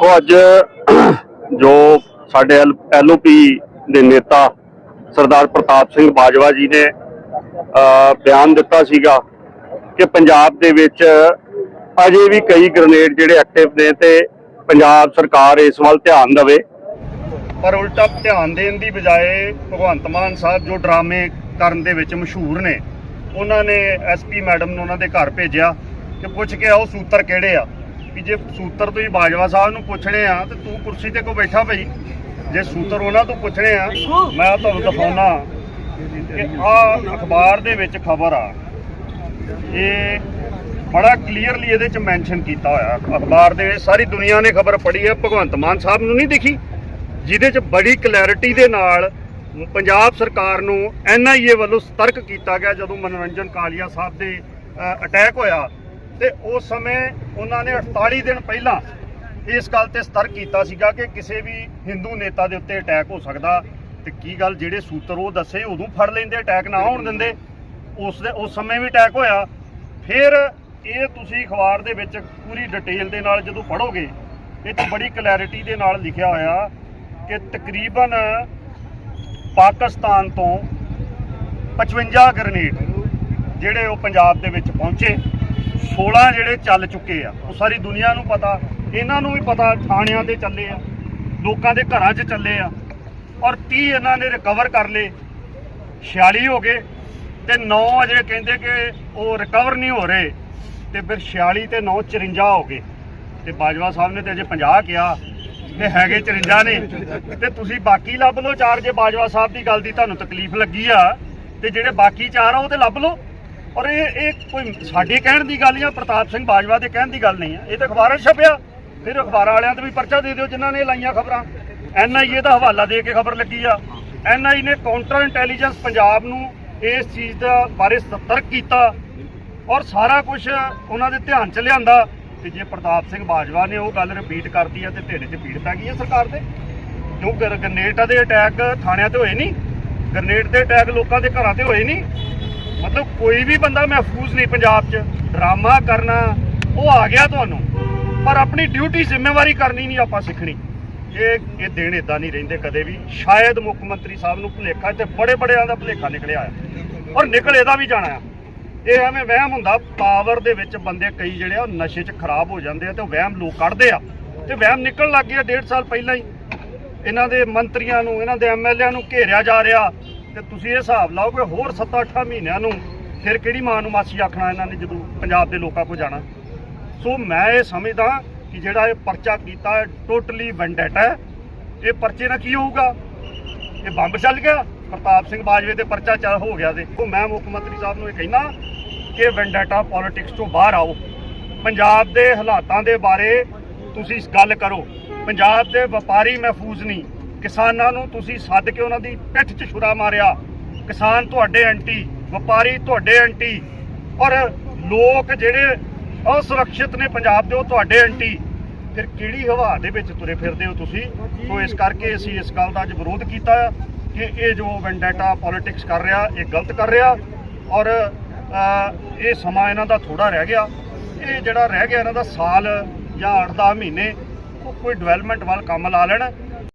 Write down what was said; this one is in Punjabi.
ਦੇਖੋ ਅੱਜ ਜੋ ਸਾਡੇ ਐਲਓਪੀ ਦੇ ਨੇਤਾ ਸਰਦਾਰ ਪ੍ਰਤਾਪ ਸਿੰਘ ਬਾਜਵਾ ਜੀ ਨੇ ਬਿਆਨ ਦਿੱਤਾ ਸੀਗਾ ਕਿ ਪੰਜਾਬ ਦੇ ਵਿੱਚ ਅਜੇ ਵੀ ਕਈ ਗ੍ਰਨੇਡ ਜਿਹੜੇ ਐਕਟਿਵ ਨੇ ਤੇ ਪੰਜਾਬ ਸਰਕਾਰ ਇਸ ਵੱਲ ਧਿਆਨ ਦੇਵੇ। ਪਰ ਉਲਟਾ ਧਿਆਨ ਦੇਣ ਦੀ ਬਜਾਏ ਭਗਵੰਤ ਮਾਨ ਸਾਹਿਬ ਜੋ ਡਰਾਮੇ ਕਰਨ ਦੇ ਵਿੱਚ ਮਸ਼ਹੂਰ ਨੇ, ਉਹਨਾਂ ਨੇ ਐਸਪੀ ਮੈਡਮ ਨੂੰ ਉਹਨਾਂ ਦੇ ਘਰ ਭੇਜਿਆ ਕਿ ਪੁੱਛ ਕੇ ਆਓ ਸੂਤਰ ਕਿਹੜੇ ਆ। ਕਿ ਜੇ ਸੂਤਰ ਤੁਸੀਂ ਬਾਜਵਾ ਸਾਹਿਬ ਨੂੰ ਪੁੱਛਣੇ ਆ, ਤੇ ਤੂੰ ਕੁਰਸੀ ਤੇ ਕੋ ਬੈਠਾ ਭਈ? ਜੇ ਸੂਤਰ ਉਹਨਾਂ ਤੋਂ ਪੁੱਛਣੇ ਆ, ਮੈਂ ਤੁਹਾਨੂੰ ਦਿਖਾਉਣਾ। ਕਿ ਆ ਅਖਬਾਰ ਦੇ ਵਿੱਚ ਖਬਰ ਆ। ਇਹ ਬੜਾ ਕਲੀਅਰਲੀ ਇਹਦੇ ਚ ਮੈਂਸ਼ਨ ਕੀਤਾ ਹੋਇਆ। ਅਖਬਾਰ ਦੇ ਵਿੱਚ ਸਾਰੀ ਦੁਨੀਆ ਨੇ ਖਬਰ ਪੜ੍ਹੀ ਹੈ। ਭਗਵੰਤ ਮਾਨ ਸਾਹਿਬ ਨੂੰ ਨਹੀਂ ਦਿਖੀ, ਜਿਹਦੇ ਚ ਬੜੀ ਕਲੈਰਿਟੀ ਦੇ ਨਾਲ ਪੰਜਾਬ ਸਰਕਾਰ ਨੂੰ ਐਨਆਈਏ ਵੱਲੋਂ ਸਤਰਕ ਕੀਤਾ ਗਿਆ, ਜਦੋਂ ਮਨੋਰੰਜਨ ਕਾਲੀਆ ਸਾਹਿਬ ਦੇ ਅਟੈਕ ਹੋਇਆ। ਤੇ ਉਸ ਸਮੇਂ ਉਹਨਾਂ ਨੇ 48 ਦਿਨ ਪਹਿਲਾਂ ਇਸ ਗੱਲ ਤੇ ਸਤਰਕ ਕੀਤਾ ਸੀਗਾ ਕਿ ਕਿਸੇ ਵੀ ਹਿੰਦੂ ਨੇਤਾ ਦੇ ਉੱਤੇ ਅਟੈਕ ਹੋ ਸਕਦਾ। ਤੇ ਕੀ ਗੱਲ, ਜਿਹੜੇ ਸੂਤਰ ਉਹ ਦੱਸੇ, ਉਦੋਂ ਫੜ ਲੈਂਦੇ, ਅਟੈਕ ਨਾ ਹੋਣ ਦਿੰਦੇ। ਉਸ ਦੇ, ਉਸ ਸਮੇਂ ਵੀ ਅਟੈਕ ਹੋਇਆ। ਫਿਰ ਇਹ ਤੁਸੀਂ ਅਖਬਾਰ ਦੇ ਵਿੱਚ ਪੂਰੀ ਡਿਟੇਲ ਦੇ ਨਾਲ ਜਦੋਂ ਪੜੋਗੇ ਇਹ 'ਚ ਬੜੀ ਕਲੈਰਿਟੀ ਦੇ ਨਾਲ ਲਿਖਿਆ ਹੋਇਆ ਕਿ ਤਕਰੀਬਨ ਪਾਕਿਸਤਾਨ ਤੋਂ 55 ਗ੍ਰਨੇਡ ਜਿਹੜੇ ਉਹ ਪੰਜਾਬ ਦੇ ਵਿੱਚ ਪਹੁੰਚੇ। 16 ਜਿਹੜੇ ਚੱਲ ਚੁੱਕੇ ਆ, ਉਹ ਸਾਰੀ ਦੁਨੀਆ ਨੂੰ ਪਤਾ, ਇਹਨਾਂ ਨੂੰ ਵੀ ਪਤਾ ਥਾਣਿਆਂ ਤੇ ਚੱਲੇ ਆ, ਲੋਕਾਂ ਦੇ ਘਰਾਂ 'ਚ ਚੱਲੇ ਆ, ਔਰ 30 ਇਹਨਾਂ ਨੇ ਰਿਕਵਰ ਕਰ ਲਏ 46 ਹੋ ਗਏ, ਤੇ 9 ਅਜੇ ਕਹਿੰਦੇ ਕਿ ਉਹ ਰਿਕਵਰ ਨਹੀਂ ਹੋ ਰਹੇ, ਤੇ ਫਿਰ 46 ਤੇ 9 54 ਹੋ ਗਏ, ਤੇ ਬਾਜਵਾ ਸਾਹਿਬ ਨੇ ਤੇ ਅਜੇ 50 ਕਿਹਾ, ਤੇ ਹੈਗੇ 54 ਨੇ, ਤੇ ਤੁਸੀਂ ਬਾਕੀ ਲੱਭ ਲਓ ਚਾਰ, ਜੇ ਬਾਜਵਾ ਸਾਹਿਬ ਦੀ ਗੱਲ ਦੀ ਤੁਹਾਨੂੰ ਤਕਲੀਫ ਲੱਗੀ ਆ, ਤੇ ਜਿਹੜੇ ਬਾਕੀ ਚਾਰ ਆ ਉਹ ਤੇ ਲੱਭ ਲਓ। ਔਰ ਇਹ ਇਹ ਕੋਈ ਸਾਡੇ ਕਹਿਣ ਦੀ ਗੱਲ ਜਾਂ ਪ੍ਰਤਾਪ ਸਿੰਘ ਬਾਜਵਾ ਦੇ ਕਹਿਣ ਦੀ ਗੱਲ ਨਹੀਂ ਆ ਇਹ ਤਾਂ ਅਖਬਾਰਾਂ 'ਚ ਛਪਿਆ। ਫਿਰ ਅਖਬਾਰਾਂ ਵਾਲਿਆਂ ਤੇ ਵੀ ਪਰਚਾ ਦੇ ਦਿਓ ਜਿਨ੍ਹਾਂ ਨੇ ਲਾਈਆਂ ਖਬਰਾਂ। ਐਨਆਈਏ ਦਾ ਹਵਾਲਾ ਦੇ ਕੇ ਖਬਰ ਲੱਗੀ ਆ। ਐਨਆਈ ਨੇ ਕਾਊਂਟਰ ਇੰਟੈਲੀਜੈਂਸ ਪੰਜਾਬ ਨੂੰ ਇਸ ਚੀਜ਼ ਦਾ ਬਾਰੇ ਸਤਰਕ ਕੀਤਾ ਔਰ ਸਾਰਾ ਕੁਝ ਉਹਨਾਂ ਦੇ ਧਿਆਨ ਚ ਲਿਆਂਦਾ। ਤੇ ਜੇ ਪ੍ਰਤਾਪ ਸਿੰਘ ਬਾਜਵਾ ਨੇ ਉਹ ਗੱਲ ਰਿਪੀਟ ਕਰਦੀ ਆ ਤੇ ਢਿੱਡ 'ਚ ਪੀੜ ਪੈ ਗਈ ਹੈ ਸਰਕਾਰ ਦੇ ਕਿਉਂ ਗਰ- ਗਰਨੇਟਾਂ ਦੇ ਅਟੈਕ ਥਾਣਿਆਂ ਤੇ ਹੋਏ ਨਹੀਂ। ਗਰਨੇਟ ਦੇ ਅਟੈਕ ਲੋਕਾਂ ਦੇ ਘਰਾਂ ਤੇ ਹੋਏ ਨਹੀਂ। ਮਤਲਬ ਕੋਈ ਵੀ ਬੰਦਾ ਮਹਿਫੂਜ਼ ਨਹੀਂ ਪੰਜਾਬ 'ਚ। ਡਰਾਮਾ ਕਰਨਾ, ਉਹ ਆ ਗਿਆ ਤੁਹਾਨੂੰ। ਪਰ ਆਪਣੀ ਡਿਊਟੀ ਜ਼ਿੰਮੇਵਾਰੀ ਕਰਨੀ ਨਹੀਂ ਆਪਾਂ ਸਿੱਖਣੀ। ਇਹ ਇਹ ਦਿਨ ਇਦਾਂ ਨਹੀਂ ਰਹਿੰਦੇ ਕਦੇ ਵੀ, ਸ਼ਾਇਦ ਮੁੱਖ ਮੰਤਰੀ ਸਾਹਿਬ ਨੂੰ ਭੁਲੇਖਾ ਤੇ ਬੜੇ ਬੜਿਆਂ ਦਾ ਭੁਲੇਖਾ ਨਿਕਲਿਆ ਆ। ਔਰ ਨਿਕਲ ਇਹਦਾ ਵੀ ਜਾਣਾ ਆ। ਇਹ ਐਵੇਂ ਵਹਿਮ ਹੁੰਦਾ, ਪਾਵਰ ਦੇ ਵਿੱਚ ਬੰਦੇ ਕਈ ਜਿਹੜੇ ਆ ਨਸ਼ੇ 'ਚ ਖਰਾਬ ਹੋ ਜਾਂਦੇ ਆ ਤੇ ਵਹਿਮ ਲੋਕ ਕੱਢਦੇ ਆ। ਤੇ ਵਹਿਮ ਨਿਕਲਣ ਲੱਗ ਗਿਆ ਡੇਢ ਸਾਲ ਪਹਿਲਾਂ ਹੀ। ਇਹਨਾਂ ਦੇ ਮੰਤਰੀਆਂ ਨੂੰ, ਇਹਨਾਂ ਦੇ ਐਮਐਲਏਆਂ ਨੂੰ ਘੇਰਿਆ ਜਾ ਰਿਹਾ। ਤੇ ਤੁਸੀਂ ਇਹ ਹਿਸਾਬ ਲਾਓ ਕਿ ਹੋਰ 7-8 ਮਹੀਨਿਆਂ ਨੂੰ ਫਿਰ ਕਿਹੜੀ ਮਾਂ ਨੂੰ ਮਾਸੀ ਆਖਣਾ ਇਹਨਾਂ ਨੇ ਜਦੋਂ ਪੰਜਾਬ ਦੇ ਲੋਕਾਂ ਕੋਲ ਜਾਣਾ? ਸੋ ਮੈਂ ਇਹ ਸਮਝਦਾ ਕਿ ਜਿਹੜਾ ਇਹ ਪਰਚਾ ਕੀਤਾ ਹੈ ਟੋਟਲੀ ਵੈਂਡੇਟਾ ਹੈ। ਇਹ ਪਰਚੇ ਨਾਲ ਕੀ ਹੋਊਗਾ? ਇਹ ਬੰਬ ਚੱਲ ਗਿਆ। ਪ੍ਰਤਾਪ ਸਿੰਘ ਬਾਜਵੇ ਤੇ ਪਰਚਾ ਚੱਲ ਹੋ ਗਿਆ ਤੇ। ਉਹ ਮੈਂ ਮੁੱਖ ਮੰਤਰੀ ਸਾਹਿਬ ਨੂੰ ਇਹ ਕਹਿਣਾ ਕਿ ਵੈਂਡੇਟਾ ਪੋਲਿਟਿਕਸ ਤੋਂ ਬਾਹਰ ਆਓ। ਪੰਜਾਬ ਦੇ ਹਾਲਾਤਾਂ ਦੇ ਬਾਰੇ ਤੁਸੀਂ ਗੱਲ ਕਰੋ। ਪੰਜਾਬ ਦੇ ਵਪਾਰੀ ਮਹਿਫੂਜ਼ ਨਹੀਂ। ਕਿਸਾਨਾਂ ਨੂੰ ਤੁਸੀਂ ਸੱਦ ਕੇ ਉਹਨਾਂ ਦੀ ਪਿੱਠ 'ਚ ਛੁਰਾ ਮਾਰਿਆ। ਕਿਸਾਨ ਤੁਹਾਡੇ ਐਂਟੀ ਵਪਾਰੀ ਤੁਹਾਡੇ ਐਂਟੀ ਔਰ ਲੋਕ ਜਿਹੜੇ ਅਸੁਰੱਖਿਅਤ ਨੇ ਪੰਜਾਬ ਦੇ ਉਹ ਤੁਹਾਡੇ ਐਂਟੀ ਫਿਰ ਕਿਹੜੀ ਹਵਾ ਦੇ ਵਿੱਚ ਤੁਰੇ ਫਿਰਦੇ ਹੋ ਤੁਸੀਂ? ਸੋ ਇਸ ਕਰਕੇ ਅਸੀਂ ਇਸ ਗੱਲ ਦਾ ਅੱਜ ਵਿਰੋਧ ਕੀਤਾ ਹੈ ਕਿ ਇਹ ਜੋ ਵੈਂਡੇਟਾ ਪੋਲਿਟਿਕਸ ਕਰ ਰਿਹਾ, ਇਹ ਗਲਤ ਕਰ ਰਿਹਾ ਔਰ ਇਹ ਸਮਾਂ ਇਹਨਾਂ ਦਾ ਥੋੜਾ ਰਹਿ ਗਿਆ। ਇਹ ਜਿਹੜਾ ਰਹਿ ਗਿਆ ਇਹਨਾਂ ਦਾ ਸਾਲ ਜਾਂ 8-10 ਮਹੀਨੇ, ਉਹ ਕੋਈ ਡਿਵੈਲਪਮੈਂਟ ਵੱਲ ਕੰਮ ਲਾ ਲੈਣ।